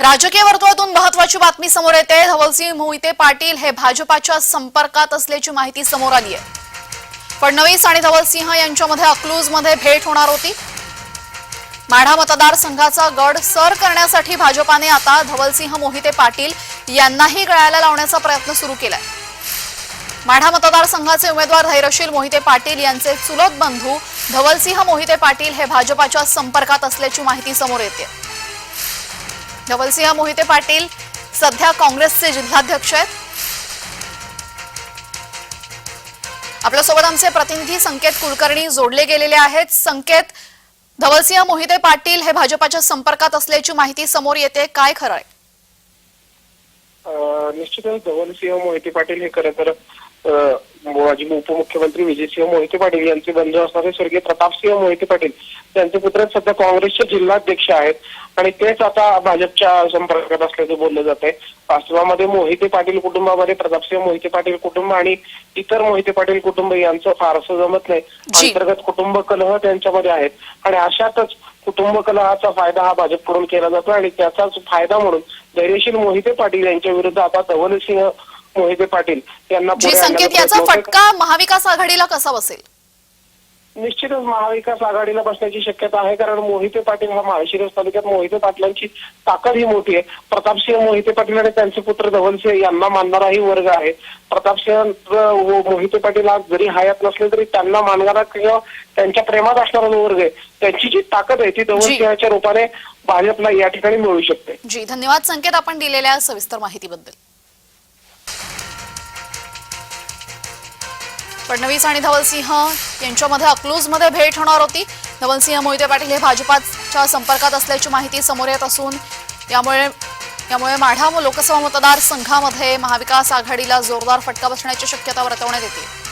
राजकीय वर्तुळातून महत्वाची बातमी समोर येते. धवलसिंह मोहिते पाटील हे भाजपाच्या संपर्कात असल्याची माहिती समोर आली आहे. फडणवीस आणि धवलसिंह यांच्यामध्ये अकलूजमध्ये भेट होणार होती. माढा मतदारसंघाचा गड सर करण्यासाठी भाजपाने आता धवलसिंह मोहिते पाटील यांनाही गळायला लावण्याचा प्रयत्न सुरू केलाय. माढा मतदारसंघाचे उमेदवार धैर्यशील मोहिते पाटील यांचे चुलत बंधू धवलसिंह मोहिते पाटील हे भाजपाच्या संपर्कात असल्याची माहिती समोर येते. धवलसिंह मोहिते पाटील सध्या काँग्रेसचे जिल्हाध्यक्ष आहेत. आपल्यासोबत आमचे प्रतिनिधी संकेत कुलकर्णी जोडले गेलेले आहेत. संकेत धवलसिंह मोहिते पाटील हे भाजपाच्या संपर्कात असल्याची माहिती समोर येते. काय खरं आहे? निश्चितच धवलसिंह मोहिते पाटील हे खरं तर माजी उपमुख्यमंत्री विजयसिंह मोहिते पाटील यांचे बंधू असणारे स्वर्गीय प्रतापसिंह मोहिते पाटील त्यांचे पुत्र सध्या काँग्रेसचे जिल्हाध्यक्ष आहेत. आणि तेच आता भाजपच्या संपर्कात असल्याचं बोललं जात आहे. वास्तवामध्ये मोहिते पाटील कुटुंबामध्ये प्रतापसिंह मोहिते पाटील कुटुंब आणि इतर मोहिते पाटील कुटुंब यांचं फारसं जमत नाही. अंतर्गत कुटुंब कलह त्यांच्यामध्ये आहेत. आणि अशातच कुटुंब कलहाचा फायदा हा भाजपकडून केला जातो आणि त्याचाच फायदा म्हणून धैर्यशील मोहिते पाटील यांच्या विरुद्ध आता धवलसिंह मोहिते पाटील यांना जी संकेत याचा. फटका महाविकास आघाडीला कसा बसेल? निश्चितच महाविकास आघाडीला बसण्याची शक्यता आहे कारण मोहिते पाटील हा माळशिरस तालुक्यात मोहिते पाटलांची ताकद ही मोठी आहे. प्रतापसिंह मोहिते पाटील आणि त्यांचे पुत्र धवलसिंह यांना मानणाराही वर्ग आहे. प्रतापसिंह व मोहिते पाटील आज जरी हयात नसले तरी त्यांना मानणारा किंवा त्यांच्या प्रेमात असणारा जो वर्ग आहे त्यांची जी ताकद आहे ती धवलसिंहाच्या रूपाने भाजपला या ठिकाणी मिळू शकते. जी धन्यवाद संकेत आपण दिलेल्या सविस्तर माहितीबद्दल. फडणवीस आणि धवलसिंह यांच्यामध्ये अकलूजमध्ये भेट होणार होती. धवलसिंह मोहिते पाटील हे भाजपाच्या संपर्कात असल्याची माहिती समोर येत असून यामुळे यामुळे माढा लोकसभा मतदारसंघामध्ये महाविकास आघाडीला जोरदार फटका बसण्याची शक्यता वर्तवण्यात येते.